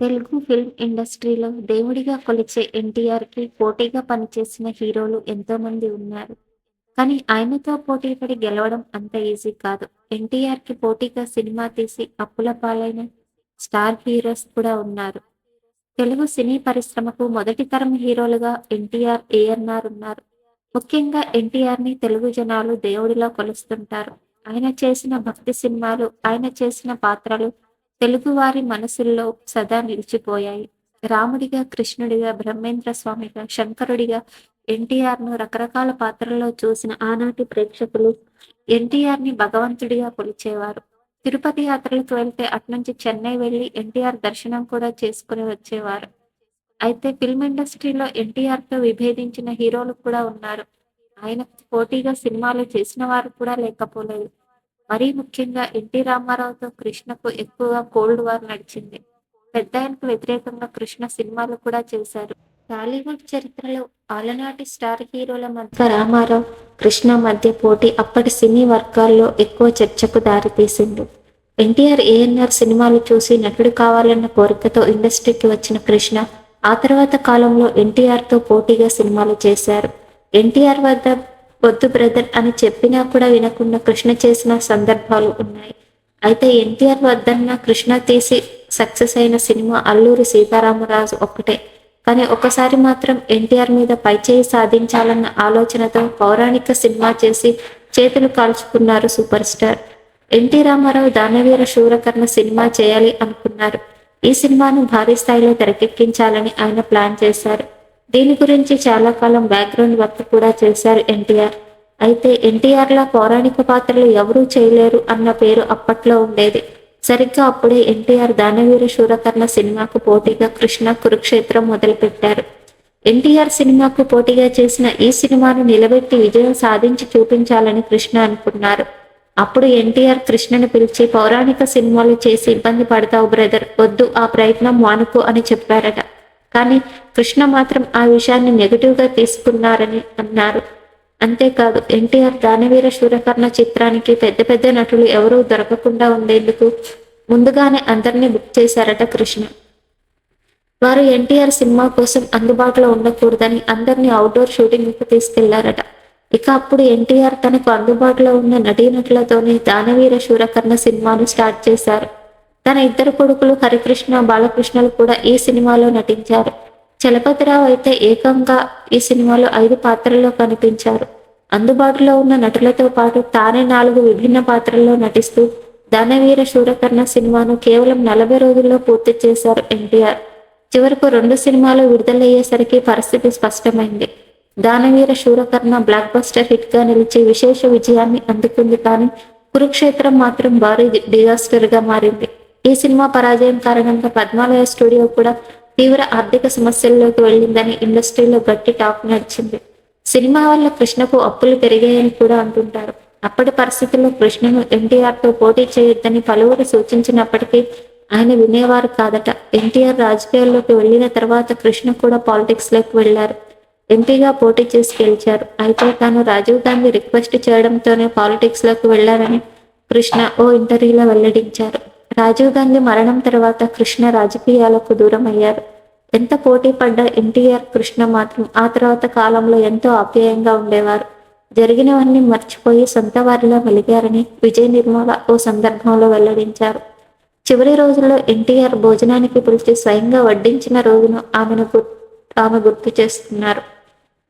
Telugu film ఇండస్ట్రీలో దేవుడిగా కొలిచే ఎన్టీఆర్‌కి పోటీగా పనిచేసిన హీరోలు ఎంతోమంది ఉన్నారు. కానీ ఆయనతో పోటీపడి గెలవడం అంత ఈజీ కాదు. ఎన్టీఆర్‌కి పోటీగా సినిమా తీసి అప్పుల పాలైన స్టార్ హీరోస్ కూడా ఉన్నారు. తెలుగు సినీ పరిశ్రమకు మొదటి తరం హీరోలుగా ఎన్టీఆర్, ఏఎన్ఆర్ ఉన్నారు. ముఖ్యంగా ఎన్టీఆర్‌ని తెలుగు జనాలు దేవుడిలా కొలుస్తుంటారు. ఆయన చేసిన భక్తి సినిమాలు, ఆయన చేసిన పాత్రలు తెలుగువారి మనసుల్లో సదా నిలిచిపోయాయి. రాముడిగా, కృష్ణుడిగా, బ్రహ్మేంద్ర స్వామిగా, శంకరుడిగా ఎన్టీఆర్‌ను రకరకాల పాత్రల్లో చూసిన ఆనాటి ప్రేక్షకులు ఎన్టీఆర్‌ని భగవంతుడిగా కొలిచేవారు. తిరుపతి యాత్రలకు వెళ్తే అట్నుంచి చెన్నై వెళ్ళి ఎన్టీఆర్ దర్శనం కూడా చేసుకుని వచ్చేవారు. అయితే ఫిల్మ్ ఇండస్ట్రీలో ఎన్టీఆర్‌తో విభేదించిన హీరోలు కూడా ఉన్నారు. ఆయనకు పోటీగా సినిమాలు చేసిన వారు కూడా లేకపోలేదు. మరీ ముఖ్యంగా ఎన్టీ రామారావుతో కృష్ణకు ఎక్కువగా కోల్డ్ వార్ నడిచింది. పెద్దాయనకు వ్యతిరేకంగా కృష్ణ సినిమాలు కూడా చేశారు. టాలీవుడ్ చరిత్రలో అలనాటి స్టార్ హీరోల మధ్య రామారావు, కృష్ణ మధ్య పోటీ అప్పటి సినీ వర్గాల్లో ఎక్కువ చర్చకు దారితీసింది. ఎన్టీఆర్, ఏఎన్ఆర్ సినిమాలు చూసి నటుడు కావాలన్న కోరికతో ఇండస్ట్రీకి వచ్చిన కృష్ణ ఆ తర్వాత కాలంలో ఎన్టీఆర్‌తో పోటీగా సినిమాలు చేశారు. ఎన్టీఆర్ వద్ద వద్దు బ్రదర్ అని చెప్పినా కూడా వినకుండా కృష్ణ చేసిన సందర్భాలు ఉన్నాయి. అయితే ఎన్టీఆర్ వద్దన్న కృష్ణ తీసి సక్సెస్ అయిన సినిమా అల్లూరి సీతారామరాజు ఒక్కటే. కానీ ఒక్కసారి మాత్రం ఎన్టీఆర్ మీద పైచేయి సాధించాలన్న ఆలోచనతో పౌరాణిక సినిమా చేసి చేతులు కాల్చుకున్నారు super star. NT Rama Rao Daana Veera Soora Karna cinema చేయాలి అనుకున్నారు. ఈ సినిమాను భారీ స్థాయిలో తెరకెక్కించాలని ఆయన ప్లాన్ చేశారు. దీని గురించి చాలా కాలం బ్యాక్గ్రౌండ్ వర్క్ కూడా చేశారు ఎన్టీఆర్. అయితే ఎన్టీఆర్‌లా పౌరాణిక పాత్రలు ఎవరూ చేయలేరు అన్న పేరు అప్పట్లో ఉండేది. సరిగ్గా అప్పుడే ఎన్టీఆర్ దానవీర శూరకర్ణ సినిమాకు పోటీగా కృష్ణ కురుక్షేత్రం మొదలుపెట్టారు. ఎన్టీఆర్ సినిమాకు పోటీగా చేసిన ఈ సినిమాను నిలబెట్టి విజయం సాధించి చూపించాలని కృష్ణ అనుకున్నారు. అప్పుడు ఎన్టీఆర్ కృష్ణను పిలిచి పౌరాణిక సినిమాలు చేసి ఇబ్బంది పడతావు బ్రదర్ వద్దు ఆ ప్రయత్నం మానుకో అని చెప్పారట. కానీ కృష్ణ మాత్రం ఆ విషయాన్ని నెగిటివ్గా తీసుకున్నారని అన్నారు. అంతేకాదు ఎన్టీఆర్ దానవీర శూరకర్ణ చిత్రానికి పెద్ద పెద్ద నటులు ఎవరూ దొరకకుండా ఉండేందుకు ముందుగానే అందరినీ బుక్ చేశారట కృష్ణ. వారు ఎన్టీఆర్ సినిమా కోసం అందుబాటులో ఉండకూడదని అందరినీ అవుట్డోర్ షూటింగ్‌కు తీసుకెళ్ళారట. ఇక అప్పుడు ఎన్టీఆర్ తనకు అందుబాటులో ఉన్న నటీనటులతోనే దానవీర శూరకర్ణ సినిమాను స్టార్ట్ చేశారు. తన ఇద్దరు కొడుకులు హరికృష్ణ, బాలకృష్ణలు కూడా ఈ సినిమాలో నటించారు. చలపతిరావు అయితే ఏకంగా ఈ సినిమాలో ఐదు పాత్రల్లో కనిపించారు. అందుబాటులో ఉన్న నటులతో పాటు తానే నాలుగు విభిన్న పాత్రల్లో నటిస్తూ దానవీర శూరకర్ణ సినిమాను కేవలం నలభై రోజుల్లో పూర్తి చేశారు ఎన్టీఆర్. చివరకు రెండు సినిమాలు విడుదలయ్యేసరికి పరిస్థితి స్పష్టమైంది. దానవీర శూరకర్ణ బ్లాక్ బస్టర్ హిట్‌గా నిలిచి విశేష విజయాన్ని అందుకుంది కానీ కురుక్షేత్రం మాత్రం భారీ డిజాస్టర్‌గా మారింది. ఈ సినిమా పరాజయం కారణంగా పద్మాలయ స్టూడియో కూడా తీవ్ర ఆర్థిక సమస్యల్లోకి వెళ్ళిందని ఇండస్ట్రీలో గట్టి టాక్ నడిచింది. సినిమా వల్ల కృష్ణకు అప్పులు పెరిగాయని కూడా అంటుంటారు. అప్పటి పరిస్థితుల్లో కృష్ణను ఎన్టీఆర్‌తో పోటీ చేయొద్దని పలువురు సూచించినప్పటికీ ఆయన వినేవారు కాదట. ఎన్టీఆర్ రాజకీయాల్లోకి వెళ్ళిన తర్వాత కృష్ణ కూడా పాలిటిక్స్‌లోకి వెళ్ళారు. ఎంపీగా పోటీ చేసి గెలిచారు. అయితే తాను రాజీవ్ గాంధీ రిక్వెస్ట్ చేయడంతోనే పాలిటిక్స్‌లోకి వెళ్ళారని కృష్ణ ఓ ఇంటర్వ్యూలో వెల్లడించారు. రాజీవ్ గాంధీ మరణం తర్వాత కృష్ణ రాజకీయాలకు దూరం అయ్యారు ఎంత పోటీ పడ్డ ఎన్టీఆర్, కృష్ణ మాత్రం ఆ తర్వాత కాలంలో ఎంతో ఆప్యాయంగా ఉండేవారు. జరిగినవన్నీ మర్చిపోయి సొంత వారిలో మెలిగారని విజయ్ నిర్మల ఓ సందర్భంలో వెల్లడించారు. చివరి రోజుల్లో ఎన్టీఆర్ భోజనానికి పిలిచి స్వయంగా వడ్డించిన రోజును ఆమెను ఆమె గుర్తు చేస్తున్నారు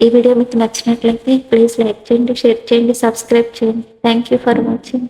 ఈ వీడియో మీకు నచ్చినట్లయితే ప్లీజ్ లైక్ చేయండి, షేర్ చేయండి, సబ్స్క్రైబ్ చేయండి. Thank you for watching.